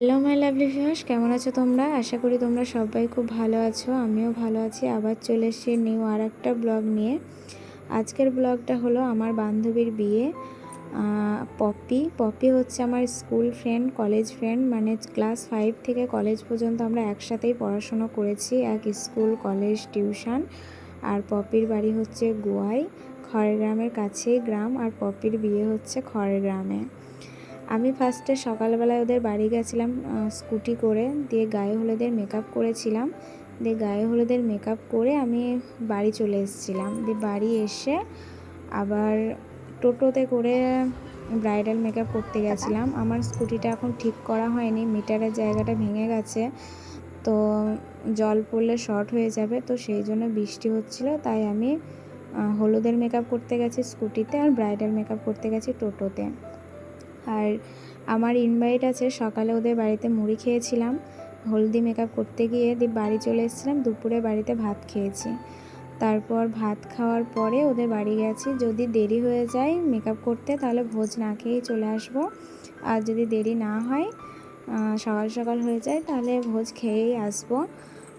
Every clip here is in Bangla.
হ্যালো মাই লাভলি ভিউয়ার্স কেমন আছো তোমরা? আশা করি তোমরা সবাই খুব ভালো আছো, আমিও ভালো আছি। আবার চলে এসেছি নিউ আর একটা ব্লগ নিয়ে। আজকের ব্লগটা হলো আমার বান্ধবীর বিয়ে। পপি। পপি হচ্ছে আমার স্কুল ফ্রেন্ড কলেজ ফ্রেন্ড মানে ক্লাস ফাইভ থেকে কলেজ পর্যন্ত আমরা একসাথেই পড়াশোনা করেছি, এক স্কুল কলেজ টিউশন আর পপির বাড়ি হচ্ছে গোয়ায় খড়গ্রামের কাছেই গ্রাম। আর পপির বিয়ে হচ্ছে খড়গ্রামে আমি ফার্স্টে সকালবেলায় ওদের বাড়ি গেছিলাম স্কুটি করে, দিয়ে গায়ে হলুদের মেকআপ করেছিলাম। দিয়ে গায়ে হলুদের মেকআপ করে আমি বাড়ি চলে এসেছিলাম। দিয়ে বাড়ি এসে আবার টোটোতে করে ব্রাইডাল মেকআপ করতে গেছিলাম। আমার স্কুটিটা এখন ঠিক করা হয়নি মিটারের জায়গাটা ভেঙে গেছে। তো জল পড়লে শর্ট হয়ে যাবে, তো সেই জন্য বৃষ্টি হচ্ছিল। তাই আমি হলুদের মেকআপ করতে গেছি স্কুটিতে আর ব্রাইডাল মেকআপ করতে গেছি টোটোতে। আর আমার ইনভাইট আছে, সকালে ওদের বাড়িতে মুড়ি খেয়েছিলাম। হলদি মেকআপ করতে গিয়ে দিয়ে বাড়ি চলে এসেছিলাম, দুপুরে বাড়িতে ভাত খেয়েছি। তারপর ভাত খাওয়ার পরে ওদের বাড়ি গেছি। যদি দেরি হয়ে যায় মেকআপ করতে, তাহলে ভোজ না খেয়েই চলে আসব। আর যদি দেরি না হয় সকাল সকাল হয়ে যায়, তাহলে ভোজ খেয়েই আসব।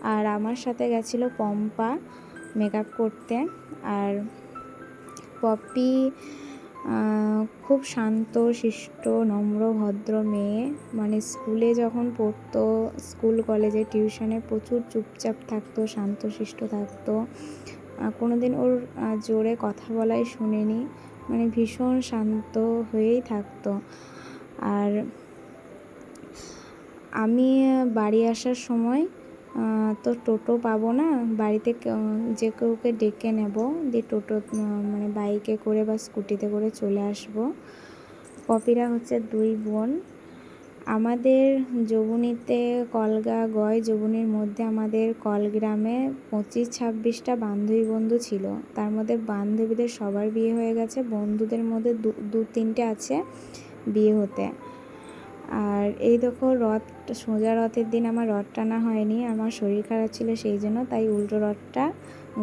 আর আমার সাথে গেছিল পম্পা মেকআপ করতে। আর পপি খুব শান্ত শিষ্ট নম্র ভদ্র মেয়ে। মানে স্কুলে যখন পড়তো স্কুল কলেজে টিউশনে প্রচুর চুপচাপ থাকতো শান্ত শিষ্ট থাকতো। আহ, কোনোদিন ওর জোরে কথা বলাই শুনিনি। মানে ভীষণ শান্ত হয়েই থাকতো। আর আমি বাড়ি আসার সময় তো টোটো পাবো না, বাড়িতে যে কেউকে ডেকে নেব, দিয়ে টোটো মানে বাইকে করে বা স্কুটিতে করে চলে আসব। পপিরা হচ্ছে দুই বোন। আমাদের যবুনিতে কলগা গয় যবুনির মধ্যে আমাদের কলগ্রামে পঁচিশ ছাব্বিশটা বান্ধবী বন্ধু ছিল। তার মধ্যে বান্ধবীদের সবার বিয়ে হয়ে গেছে, বন্ধুদের মধ্যে দু, তিনটে আছে বিয়ে হতে। আর এই দেখো রথ, সোজা রথের দিন আমার রথ টানা হয়নি, আমার শরীর খারাপ ছিল সেই জন্য তাই উল্টো রথটা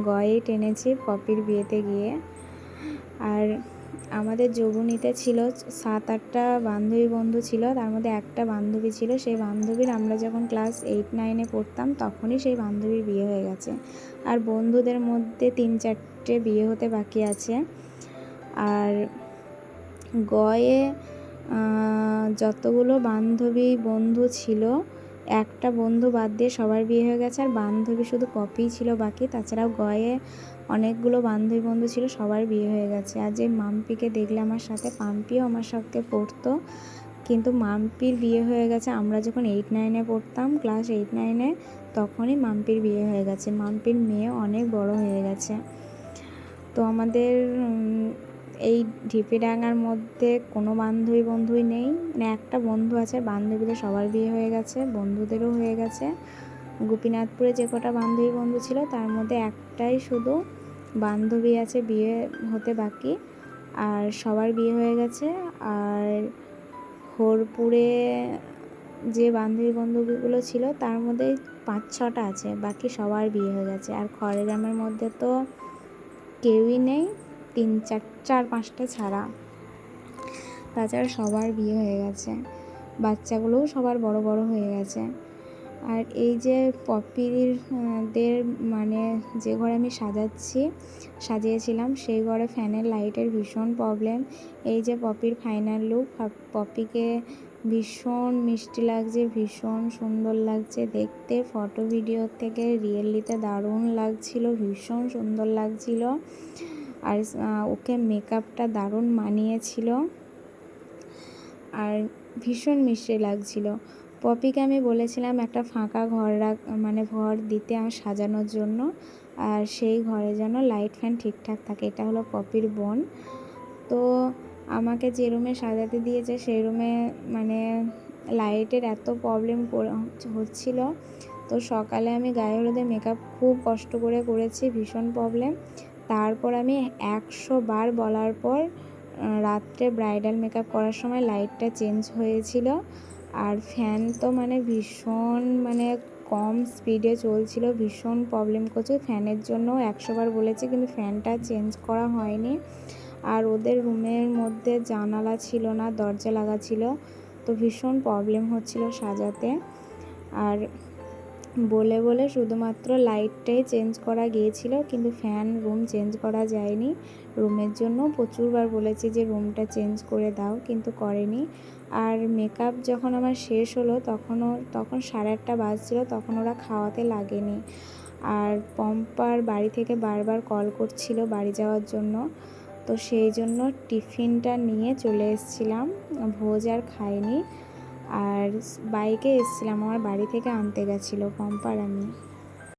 গয়ে টেনেছি পপির বিয়েতে গিয়ে। আর আমাদের যোগুনিতে ছিল সাত আটটা বান্ধবী বন্ধু ছিল, তার মধ্যে একটা বান্ধবী ছিল, সেই বান্ধবীর আমরা যখন ক্লাস এইট, নাইনে পড়তাম তখনই সেই বান্ধবীর বিয়ে হয়ে গেছে। আর বন্ধুদের মধ্যে তিন চারটে বিয়ে হতে বাকি আছে। আর গয়ে যতগুলো বান্ধবী বন্ধু ছিল, একটা বন্ধু বাদ দিয়ে সবার বিয়ে হয়ে গেছে। আর বান্ধবী শুধু পপিই ছিল বাকি, তাছাড়াও গয়ে অনেকগুলো বান্ধবী বন্ধু ছিল, সবার বিয়ে হয়ে গেছে। আর যে মাম্পিকে দেখলে আমার সাথে, পাম্পিও আমার সাথে পড়তো। কিন্তু মাম্পির বিয়ে হয়ে গেছে, আমরা যখন এইট নাইনে পড়তাম ক্লাস এইট নাইনে তখনই মাম্পির বিয়ে হয়ে গেছে। মাম্পির মেয়ে অনেক বড় হয়ে গেছে। তো আমাদের এই ঢিপিডাঙ্গার মধ্যে কোনো বান্ধবী বন্ধুই নেই। মানে একটা বন্ধু আছে, বান্ধবীদের সবার বিয়ে হয়ে গেছে, বন্ধুদেরও হয়ে গেছে। গোপীনাথপুরে যে কটা বান্ধবী বন্ধু ছিল, তার মধ্যে একটাই শুধু বান্ধবী আছে, বিয়ে হতে বাকি। আর সবার বিয়ে হয়ে গেছে। আর হোরপুরে যে বান্ধবী বন্ধুগুলো ছিল, তার মধ্যে পাঁচ ছটা আছে, বাকি সবার বিয়ে হয়ে গেছে। আর খড়গ্রামের মধ্যে তো কেউই নেই। তিন চার চার পাঁচটা ছাড়া। তাছাড়া সবার বিয়ে হয়ে গেছে। বাচ্চাগুলোও সবার বড় বড় হয়ে গেছে। আর এই যে পপির আহ, দের মানে যে ঘরে আমি সাজাচ্ছি সাজিয়েছিলাম সেই ঘরে ফ্যানের লাইটের ভীষণ প্রবলেম এই যে পপির ফাইনাল লুক পপিকে ভীষণ মিষ্টি লাগছে ভীষণ সুন্দর লাগছে। দেখতে ফটো ভিডিও থেকে রিয়েলিতে দারুণ লাগছিল ভীষণ সুন্দর লাগছিল। আর ওকে মেকআপটা দারুণ মানিয়েছিল। আর ভীষণ মিষ্টি লাগছিল। পপিকে আমি বলেছিলাম, একটা ফাঁকা ঘর রাখ মানে ঘর দিতে আমার সাজানোর জন্য। আর সেই ঘরে যেন লাইট ফ্যান ঠিকঠাক থাকে। এটা হলো পপির বোন। তো আমাকে যে রুমে সাজাতে দিয়েছে, সেই রুমে মানে লাইটের এত প্রবলেম হচ্ছিল। তো সকালে আমি গায়ে হলুদে মেকআপ খুব কষ্ট করে করেছি, ভীষণ প্রবলেম। তারপর আমি একশো বার বলার পর রাত্রে ব্রাইডাল মেকআপ করার সময় লাইটটা চেঞ্জ হয়েছিল। আর ফ্যান তো মানে ভীষণ মানে কম স্পিডে চলছিল, ভীষণ প্রবলেম করছে ফ্যানের জন্য একশো বার বলেছি, কিন্তু ফ্যানটা চেঞ্জ করা হয়নি। আর ওদের রুমের মধ্যে জানালা ছিল না, দরজা লাগা ছিল, তো ভীষণ প্রবলেম হচ্ছিল সাজাতে। আর বলে বলে শুধুমাত্র লাইটটাই চেঞ্জ করা গিয়েছিল, কিন্তু ফ্যান রুম চেঞ্জ করা যায়নি। রুমের জন্য প্রচুরবার বলেছি যে রুমটা চেঞ্জ করে দাও, কিন্তু করেনি। আর মেকআপ যখন আমার শেষ হলো, তখনও, তখন সাড়ে আটটা বাজছিল, তখন ওরা খাওয়াতে লাগেনি। আর পম্পার বাড়ি থেকে বারবার কল করছিল বাড়ি যাওয়ার জন্য। তো সেই জন্য টিফিনটা নিয়ে চলে এসেছিলাম, ভোজ আর খাইনি। আর বাইকে এসেছিলাম আমার বাড়ি থেকে আনতে গেছিল পম্পার আমি